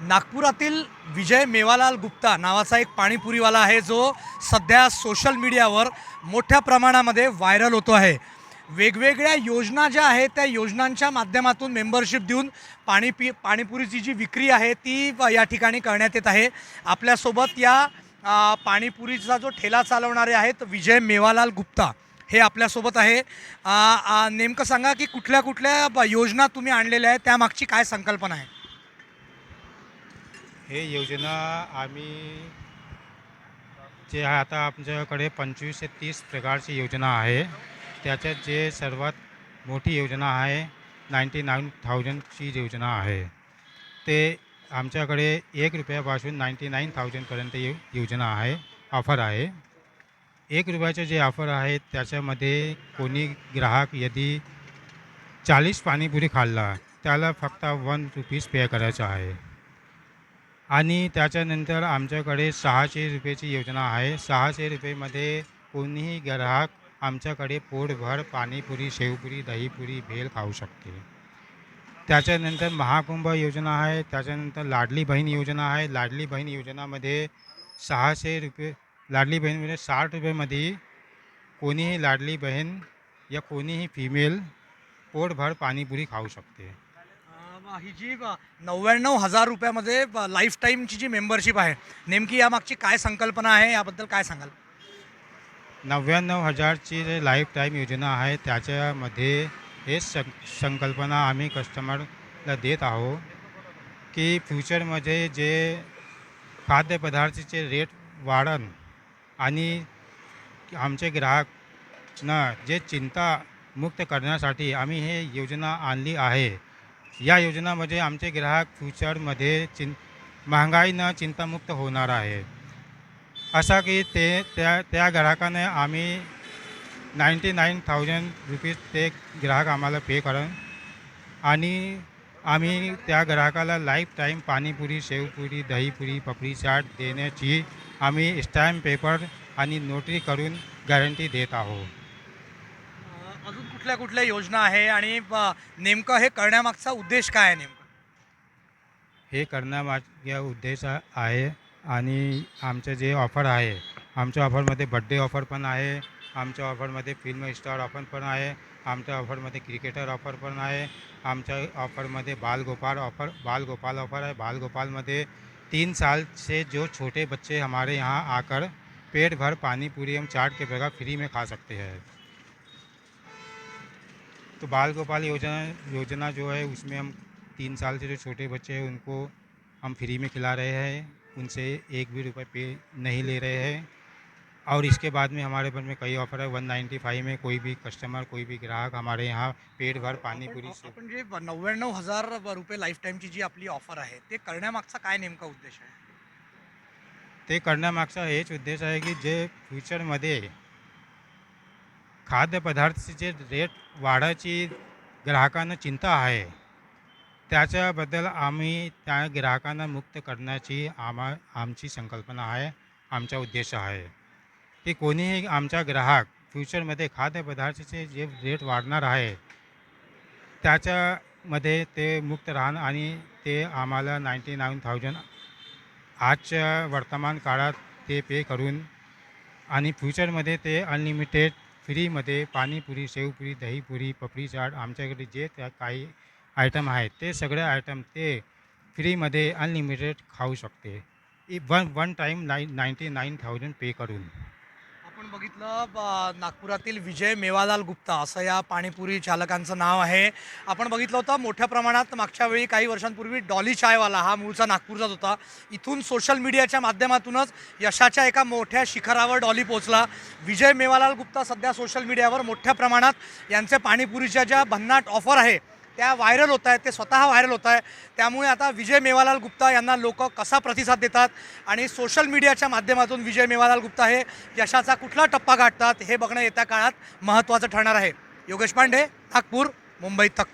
नागपुरातील विजय मेवालाल गुप्ता नावाचा एक पाणीपुरीवाला आहे जो सध्या सोशल मीडियावर मोठ्या प्रमाणामध्ये व्हायरल होतो आहे. वेगवेगळ्या योजना ज्या आहेत त्या योजनांच्या माध्यमातून मेंबरशिप देऊन पाणी पी पाणीपुरीची जी विक्री आहे ती या ठिकाणी करण्यात येत आहे. आपल्यासोबत या पाणीपुरीचा जो ठेला चालवणारे आहेत विजय मेवालाल गुप्ता हे आपल्यासोबत आहे. नेमकं सांगा की कुठल्या कुठल्या योजना तुम्ही आणलेल्या आहेत त्यामागची काय संकल्पना आहे? हे योजना आम्ही जे आहे आता आमच्याकडे पंचवीस ते तीस प्रकारची योजना आहे. त्याच्यात जे सर्वात मोठी योजना आहे नाईंटी नाईन थाउजंडची योजना आहे. ते आमच्याकडे एक रुपयापासून नाईंटी नाईन थाउजंडपर्यंत यो योजना आहे ऑफर आहे. एक रुपयाचे जे ऑफर आहे त्याच्यामध्ये कोणी ग्राहक यदि चाळीस पाणीपुरी खाल्ला त्याला फक्त वन रुपीज पे करायचं आहे. आणि त्याच्यानंतर आमच्याकडे सहाशे रुपयाची योजना आहे. सहाशे रुपयेमध्ये कोणीही ग्राहक आमच्याकडे पोटभर पाणीपुरी शेवपुरी दहीपुरी भेल खाऊ शकते. त्याच्यानंतर महाकुंभ योजना आहे. त्याच्यानंतर लाडली बहीण योजना आहे. लाडली बहीण योजनामध्ये सहाशे रुपये लाडली बहीण म्हणजे साठ रुपयेमध्ये कोणीही लाडली बहीण या कोणीही फिमेल पोटभर पाणीपुरी खाऊ शकते. ही जी नव्याण्णव हजार रुपयामध्ये लाईफ टाईमची जी मेंबरशिप आहे नेमकी यामागची काय संकल्पना आहे याबद्दल काय सांगाल? नव्याण्णव हजारची जे लाईफ टाईम योजना आहे त्याच्यामध्ये हे सं संकल्पना आम्ही कस्टमरला देत आहोत की फ्युचरमध्ये जे खाद्यपदार्थाचे रेट वाढन आणि आमचे ग्राहकनं जे चिंता मुक्त करण्यासाठी आम्ही हे योजना आणली आहे. या योजनामध्ये आमचे ग्राहक फ्युचरमध्ये चिं महागाईनं चिंतामुक्त होणार आहे असा की ते त्या त्या ग्राहकाने आम्ही नाईंटी नाईन थाउजंड रुपीज ते ग्राहक आम्हाला पे करण आणि आम्ही त्या ग्राहकाला लाईफ टाईम पाणीपुरी शेवपुरी दहीपुरी पपडी चाट देण्याची आम्ही स्टॅम्प पेपर आणि नोटरी करून गॅरंटी देत आहोत. कुठल्या कुठल्या योजना आहे आणि नेमकं हे करण्यामागचा उद्देश काय आहे नेमकं? हे करण्यामागे उद्देश आहे आणि आमचं जे ऑफर आहे आमच्या ऑफरमध्ये बड्डे ऑफर पण आहे आमच्या ऑफरमध्ये फिल्म स्टार ऑफर पण आहे आमच्या ऑफरमध्ये क्रिकेटर ऑफर पण आहे आमच्या ऑफरमध्ये बालगोपाल ऑफर बालगोपाल ऑफर है बालगोपाल तीन साल से जो छोटे बच्चे हमारे यहाँ आकर पेट भर पानी पूरी चाट के बगैर फ्री में खा सकते हैं। तो बाल गोपाल योजना योजना जो है उसमें हम तीन साल से जो छोटे बच्चे हैं उनको हम फ्री में खिला रहे हैं उनसे एक भी रुपए पे नहीं ले रहे हैं। और इसके बाद में हमारे पास में कई ऑफ़र है 195 में कोई भी कस्टमर कोई भी ग्राहक हमारे यहाँ पेट भर पानी पूरी से आपण जे नव्याण्णव हज़ार रुपये लाईफ टाईमची जी आपली ऑफ़र आहे ते करण्यामागचा काय नेमका उद्देश आहे? ते करण्यामागचा हेच उद्देश आहे की जे फ्युचरमध्ये खाद्यपदार्थाचे रेट वाढायची ग्राहकांना चिंता आहे. त्याच्याबद्दल आम्ही त्या ग्राहकांना मुक्त करण्याची आमा आमची संकल्पना आहे आमचा उद्देश आहे. की कोणीही आमचा ग्राहक फ्युचरमध्ये खाद्यपदार्थाचे जे रेट वाढणार आहे त्याच्यामध्ये ते मुक्त राहणं आणि ते आम्हाला नाईंटी नाईन थाउजंड आजच्या वर्तमान काळात ते पे करून आणि फ्युचरमध्ये ते अनलिमिटेड फ्रीमध्ये पाणीपुरी शेवपुरी दहीपुरी पपडी चाट आमच्याकडे जे त्या काही आयटम आहेत ते सगळे आयटम ते फ्रीमध्ये अनलिमिटेड खाऊ शकते. इ- one one time nine ninety nine thousand pay करून. आपण बघितलं ब- नागपुरातील विजय मेवालाल गुप्ता असं या पाणीपुरी चालकांचं नाव आहे. आपण बघितलं होतं मोठ्या प्रमाणात मागच्या वेळी काही वर्षांपूर्वी डॉली चायवाला हा मूळचा नागपूरचाच होता. इथून सोशल मीडियाच्या माध्यमातूनच यशाच्या एका मोठ्या शिखरावर डॉली पोहोचला. विजय मेवालाल गुप्ता सध्या सोशल मीडियावर मोठ्या प्रमाणात यांचे पाणीपुरीच्या ज्या भन्नाट ऑफर आहे त्या व्हायरल होत आहेत ते स्वतः व्हायरल होत आहे त्यामुळे आता विजय मेवालाल गुप्ता यांना लोक कसा प्रतिसाद देतात आणि सोशल मीडियाच्या माध्यमातून विजय मेवालाल गुप्ता हे यशाचा कुठला टप्पा गाठतात हे बघणं येत्या काळात महत्त्वाचं ठरणार आहे. योगेश पांडे नागपूर मुंबई तक.